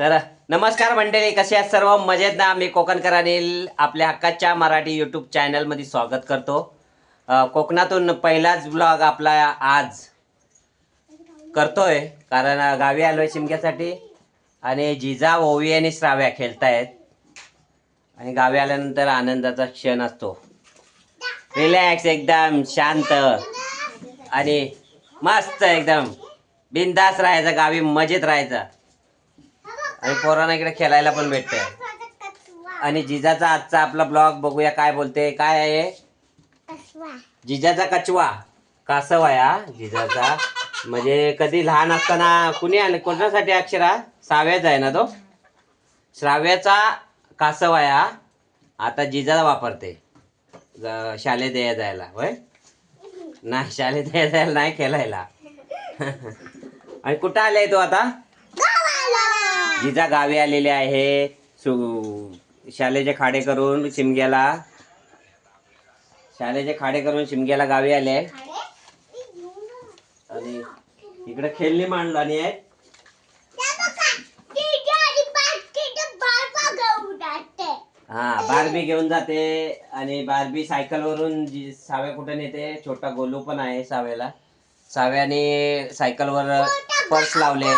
तर नमस्कार मंडळी कसे आहात सर्व? मजेत ना? मी कोकणकर अनिल आपल्या हक्काच्या मराठी यूट्यूब चॅनलमध्ये स्वागत करतो. कोकणातून पहिलाच ब्लॉग आपला आज करतोय. कारण गावी आलोय शिमग्यासाठी. आणि जिजा ओवी आणि श्राव्या खेळतायत. आणि गावी आल्यानंतर आनंदाचा क्षण असतो. रिलॅक्स एकदम शांत. आणि मस्त एकदम. बिंदास राहायचं गावी मजेत राहायचं. आणि पोरांना इकडे खेळायला पण भेटतंय. आणि जिजाचा आजचा आपला ब्लॉग बघूया काय बोलते काय आहे? जिजाचा कचवा कासव आहे हा जिजाचा. म्हणजे कधी लहान असताना कुणी आले? कोणासाठी अक्षरा? साव्याचा आहे ना तो? श्राव्याचा कासव आहे हा आता जिजा वापरते. शाळेत या जायला. होय? नाही शाळेत या जायला नाही खेळायला. आणि कुठं आलाय तो आता? जिजा गावी आलेले आहे. सु शालेचे खाडे करून शिमग्याला. शालेचे खाडे करून शिमग्याला गावी आले. आणि इकडे खेळणी मांडणी आहेत हा बारबी घेऊन जाते आणि बारबी सायकल वरून जी साव्या कुठे नेते छोटा गोलू पण आहे साव्याला. साव्याने सायकलवर पर्स लावले.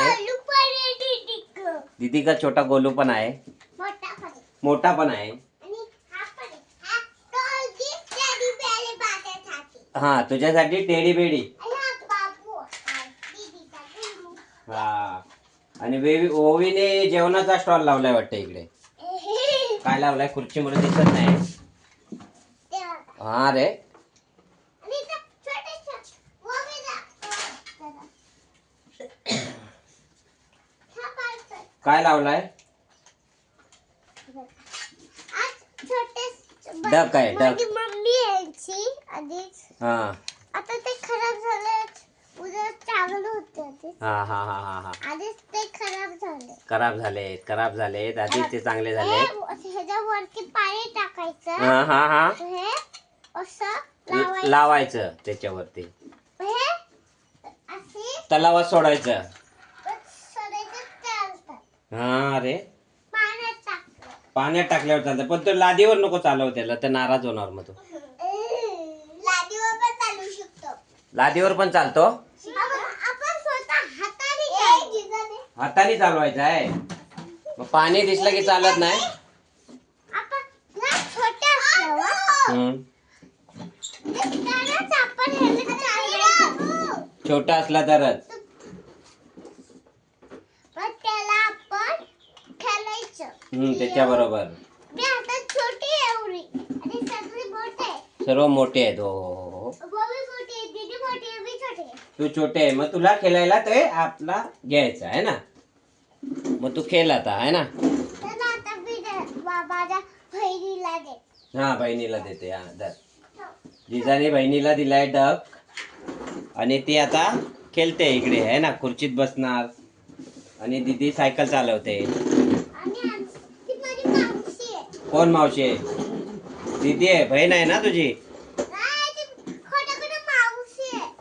दीदी का छोटा गोलू पण आहे? मोठा पण आहे. हा तुझ्यासाठी टेडी बेडी हा आणि वेवी ओवीने जेवणाचा स्टॉल लावलाय वाटतं इकडे. काय लावलाय? खुर्ची मध्ये दिसत नाही. हा रे. काय लावलाय? डक आहे, डक. मम्मी आधीच. हा. आता ते खराब झाले उद्या चांगलं होते आधीच हा हा हा हा हा. आधीच ते खराब झाले खराब झालेत खराब झालेत. आधीच ते चांगले झाले हे ह्याच्यावरती पाणी टाकायचं. हा हा हा. हे असं लावायचं. लावायचं त्याच्यावरती. हे असे तलावात सोडायचं. हा रे पाण्यात टाकलं. पाण्यात टाकल्यावर चालतं पण तो लादीवर नको चालव त्याला. तर नाराज होणार मग तो. लादीवर पण चालू शकतो. लादीवर पण चालतो? आपण स्वतः हाताने हाताने चालवायचं आहे. मग पाणी दिसलं की चालत नाही? आपण ना छोटे असल्यावर हम्म. आपण चालवायचं. छोटा असला तरच पण त्याला आपण खेळायचं हम्म त्याच्या बरोबर मी आता छोटी आहे एवढी आणि सगळी मोठे आहे. सर्व मोठे आहेत हो हो, हो मोठी आहे दीदी मोठी आहे मी छोटी आहे. तू छोटे आहे मग तुला खेळायला ते आपला घ्यायचा आहे ना? मग तू खेळ आता आहे ना? तर आता मी दे- बा- माझ्या बहिणीला दे. हा बहिणीला देते हा दर जिजाने बहिणीला दिलाय डक आणि ती आता खेळते इकडे आहे ना? खुर्चीत बसणार. आणि दीदी सायकल चालवते आणि आम- ती माझी मावशी आहे कोण मावशी? आहे दीदी आहे बहीण आहे ना तुझी?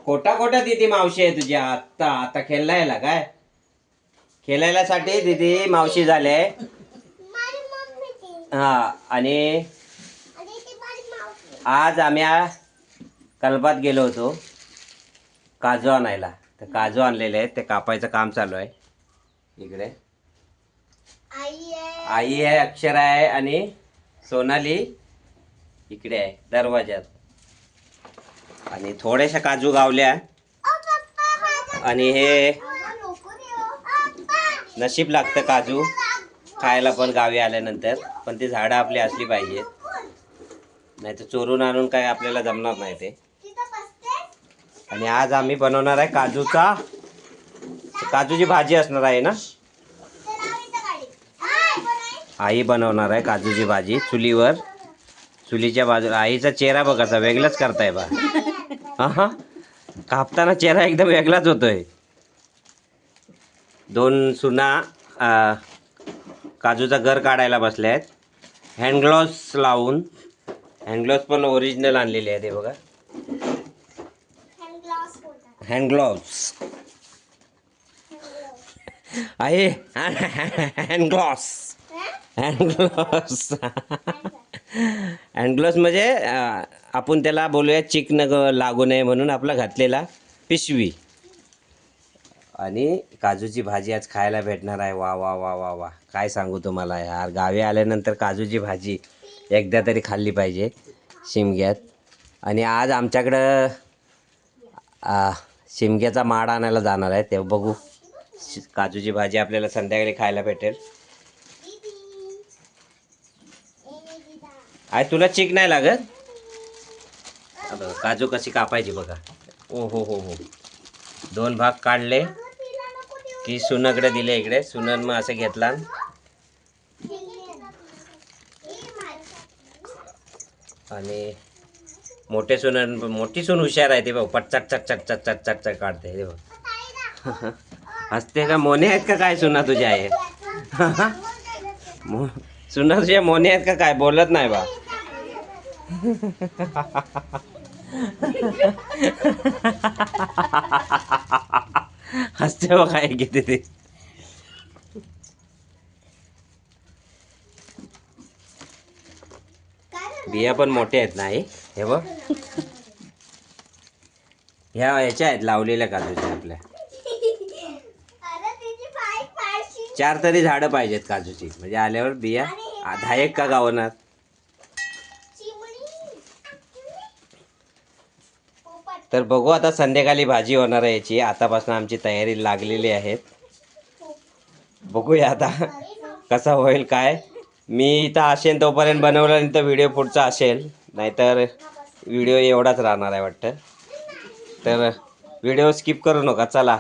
खोटं खोटं दीदी मावशी आहे तुझी. आत्ता आता खेळायला काय? खेळायला साठी दीदी मावशी झाले. हा आणि. आज आम्ही कलबात गेलो होतो. काजू आणायला. तर काजू आणलेले आहेत. ते कापायचं काम चालू आहे. इकडे. आई आहे अक्षर आहे आणि? सोनाली इकडे आहे दरवाज्यात. आणि थोड्याशा काजू गावल्या. आणि हे नशीब लागतं काजू. खायला पण गावी आल्यानंतर पण ती झाडं आपली असली पाहिजेत नाही तर चोरून आणून काय आपल्याला जमणार नाही ते. आणि आज आम्ही बनवणार आहे काजूचा. काजूची भाजी असणार आहे ना तर लावायचं गाडी हाय, पण आहे. आई बनवणार आहे काजूची भाजी चुलीवर. चुलीच्या बाजूला आईचा चेहरा बघायचा वेगळाच करताय बा. हा कापताना चेहरा एकदम वेगळाच होतोय. दोन सुना काजूचा घर काढायला बसले आहेत हँडग्लोव्स लावून. हँडग्लोव्स पण ओरिजिनल आणलेले आहेत हे बघा. हँडग्लोव्स आहे हँड ग्लॉस हँड म्हणजे आपण त्याला बोलूया चिकन ग- लागू नये म्हणून आपला घातलेला पिशवी. आणि काजूची भाजी आज खायला भेटणार आहे. वा वा वा वा वा. काय सांगू तुम्हाला यार? गावी आल्यानंतर काजूची भाजी एकदा तरी खाल्ली पाहिजे. शिमग्यात. आणि आज आमच्याकडं शिमग्याचा माड आणायला जाणार आहे. तेव्हा बघू. शि- काजूची भाजी आपल्याला संध्याकाळी खायला भेटेल. आहे तुला चिक नाही लागत? बघा, काजू कशी कापायची बघा. ओ हो हो हो. दोन भाग काढले. की सुनाकडे दिले इकडे. सुनन मग असं घेतला. आणि मोठे सुनन मोठी सून हुशार आहे ते बघ. पटचट चट चट चट चट चट चट काढते ते बघ. हसते का? मोने आहेत का काय? सुना तुझ्या आहे मो- सुना तुझ्या मोने आहेत का काय? बोलत नाही बा. हसते बघ काय किती ते बिया पण मोठ्या आहेत ना हे बघ. ह्या याच्या आहेत लावलेल्या काजूच्या आपल्या? चार तरी झाडं पाहिजेत काजूची. म्हणजे आल्यावर बिया दहा एक का गावणार? तर बघू आता संध्याकाळी भाजी होणार आहे याची. आतापासून आमची तयारी लागलेली आहे. बघूया आता कसा होईल काय. मी इथं असेल तोपर्यंत बनवलं नाही तर व्हिडिओ पुढचा असेल. नाहीतर व्हिडिओ एवढाच राहणार आहे वाटतं. तर व्हिडिओ स्किप करू नका चला.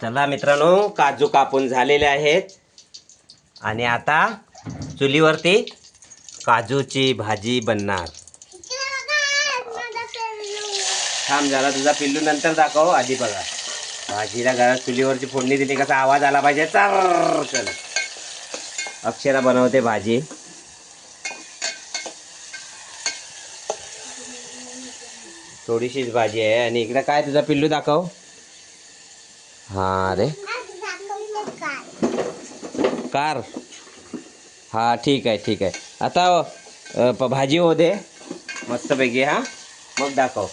चला मित्रांनो काजू कापून झालेले आहेत. आणि आता चुलीवरती काजूची भाजी बनणार. थांब झाला तुझा पिल्लू नंतर दाखव आधी बघा. भाजीला घरात चुलीवरची फोडणी दिली कसा आवाज आला पाहिजे? चल चल. अक्षरा बनवते भाजी. थोडीशीच भाजी आहे आणि इकडे काय तुझा पिल्लू दाखव. हा रे कार. हा ठीक आहे ठीक आहे. आता प- भाजी हो दे. मस्तपैकी हा. मग दाखव.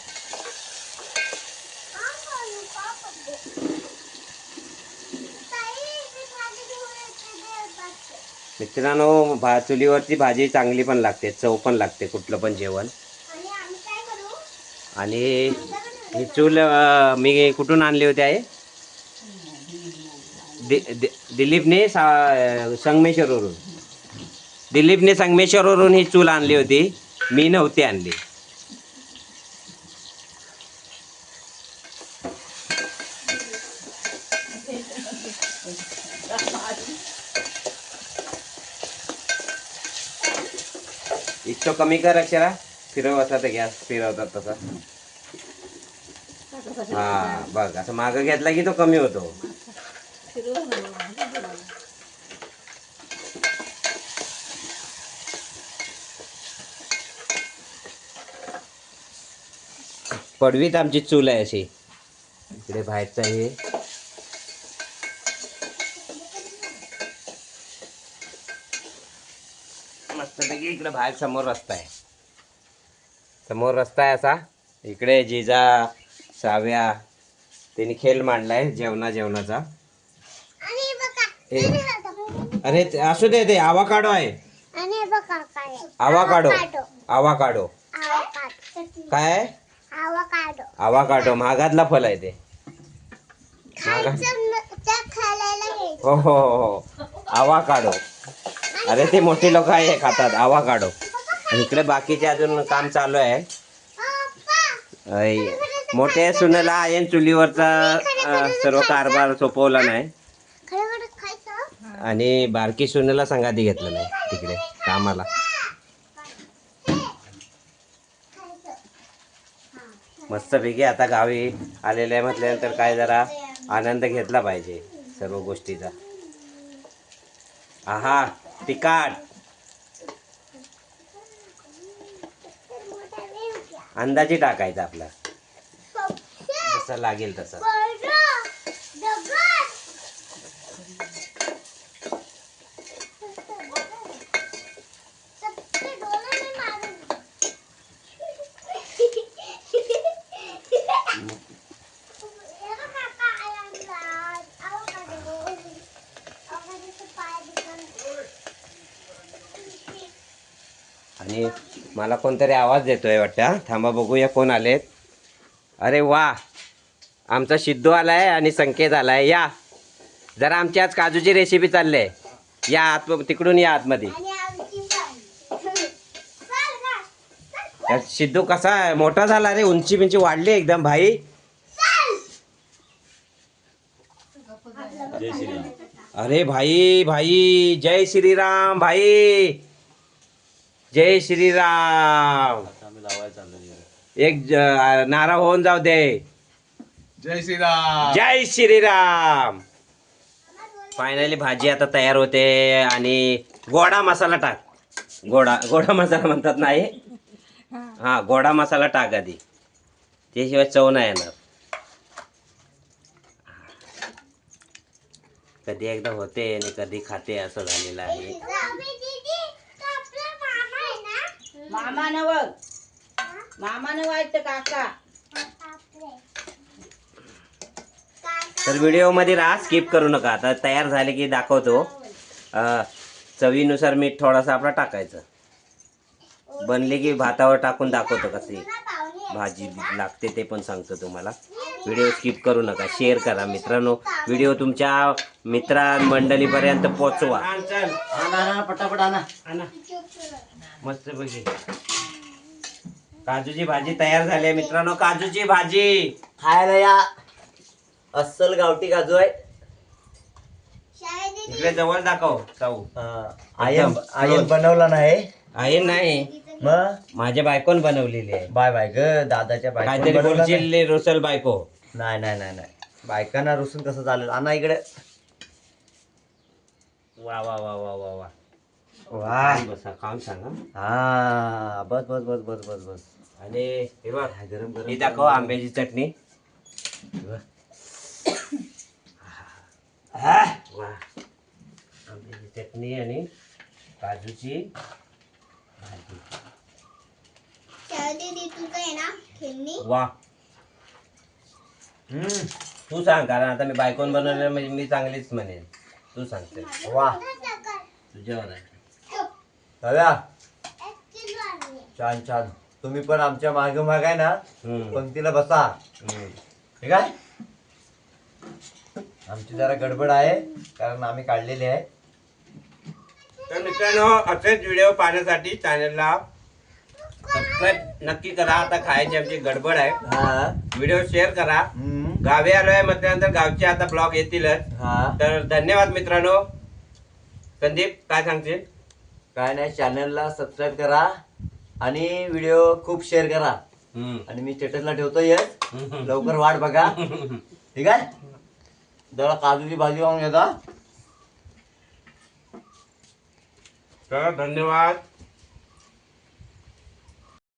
मित्रांनो भा चुलीवरची भाजी चांगली पण लागते चव पण लागते कुठलं पण जेवण. आणि ही चूल मी कुठून आणली होती आहे दि- दि- दिलीपने सा संगमेश्वरवरून. दिलीपने संगमेश्वरवरून ही चूल आणली होती. मी नव्हती आणली. तो कमी कर अक्षरा फिरव असा गॅस फिरवतात तसा हा बघ असं मागं घेतला की तो कमी होतो। पडवीत आमची चूल आहे अशी. इकडे बाहेरचं हे इकडे बाहेर समोर रस्ता आहे. समोर रस्ता आहे असा. इकडे जिजा साव्या त्यांनी खेळ मांडलाय जेवणा जेवणाचा. हे. अरे असू दे ते आवा काढो आहे. आवा काढो. आवा काढो आवकाडो काय आहे? आवकाडो आवा काढो महागातला फल आहे ते. हो हो हो हो. आवा काढो अरे ते मोठी लोक आहे खातात. आवा काढो. इकडे बाकीचे अजून काम चालू आहे. मोठे मोठ्या सुनेला आहे चुलीवरचा सर्व कारभार सोपवला नाही. आणि बारकी सुनेला संगाती घेतलं नाही. तिकडे कामाला. मस्तपैकी आता गावी आलेले आहे म्हटल्यानंतर काय जरा आनंद घेतला पाहिजे सर्व गोष्टीचा. आहा. ते अंदाजे टाकायचा आपला. जसं लागेल तसं. आणि मला कोणतरी आवाज देतोय वाटतं. थांबा बघूया कोण आलेत. अरे वा आमचा सिद्धू आलाय आणि संकेत आलाय. या जरा आमची आज काजूची रेसिपी चालली आहे या आत तिकडून या आतमध्ये. सिद्धू कसा आहे? मोठा झाला रे उंची बिंची वाढली एकदम भाई. अरे भाई भाई जय श्रीराम भाई. जय श्रीराम. एक नारा होऊन जाऊ दे. जय श्रीराम. जय श्रीराम. फायनली भाजी आता तयार होते आणि गोडा मसाला टाक. गोडा गोडा मसाला म्हणतात नाही हा गोडा मसाला टाक आधी. त्याशिवाय चव नाही येणार. कधी एकदा होते आणि कधी खाते असं झालेलं आहे अबे दीदी, तो आपला मामा आहे ना? मामा नव. मामा नव आहेत ते काका. तर व्हिडिओमध्ये राहा स्किप करू नका. आता तयार झाले की दाखवतो. अं, चवीनुसार मीठ थोडासा आपला टाकायचं. बनले की भातावर टाकून दाखवतो पाहुणे भाजी लागते ते पण सांगतो तुम्हाला. व्हिडिओ स्किप करू नका. शेअर करा मित्रांनो. व्हिडिओ तुमच्या मित्रा मंडळीपर्यंत पोचवा पटापट आणा. मस्त पैकी. काजूची भाजी तयार झाली आहे मित्रांनो. काजूची भाजी. खायला या. अस्सल गावठी काजू आहे. इकडे जवळ दाखव चाऊ आयन आयन बनवला नाही. आहे नाही. मग माझ्या बायकोन बनवलेली आहे. बाय बाय ग दादाच्या काहीतरी बायको बोलशील रोसल बायको. नाही नाही नाही नाही. बायकांना रुसून कसं चालेल? आणा इकडे. वा वा वा वा वा वा. वा बसा काम सांगा. हा बस बस बस बस बस बस. आणि हे बघ गरम गरम. ही दाखव आंब्याची चटणी. हा. वा आंब्याची चटणी आणि काजूची भाजी. आहे ना खेळणी? वा हम्म. तू सांग कारण आता मी बायकोन बनवलं म्हणजे मी चांगलीच म्हणेन. तू सांगते वा तुझ्यावर आहे. दादा. एक किलो आणले. छान छान. तुम्ही पण आमच्या मागे माग आहे ना. पंक्तीला बसा. ठीक आहे? आमची जरा गडबड आहे कारण आम्ही काढलेली आहे. तर मित्रांनो असेच व्हिडिओ पाहण्यासाठी चॅनलला सबस्क्राईब नक्की करा. आता खायची आमची गडबड आहे. हा. व्हिडिओ शेअर करा. हम्म. गावी आलोय म्हटल्यानंतर गावचे आता ब्लॉग येतीलच. हा. तर धन्यवाद मित्रांनो. संदीप काय सांगशील? काय नाही चॅनलला सबस्क्राईब करा आणि व्हिडिओ खूप शेअर करा. आणि मी स्टेटसला ठेवतोय लवकर वाट बघा. ठीक आहे? जरा काजूची भाजी खाऊन घेता. तर धन्यवाद.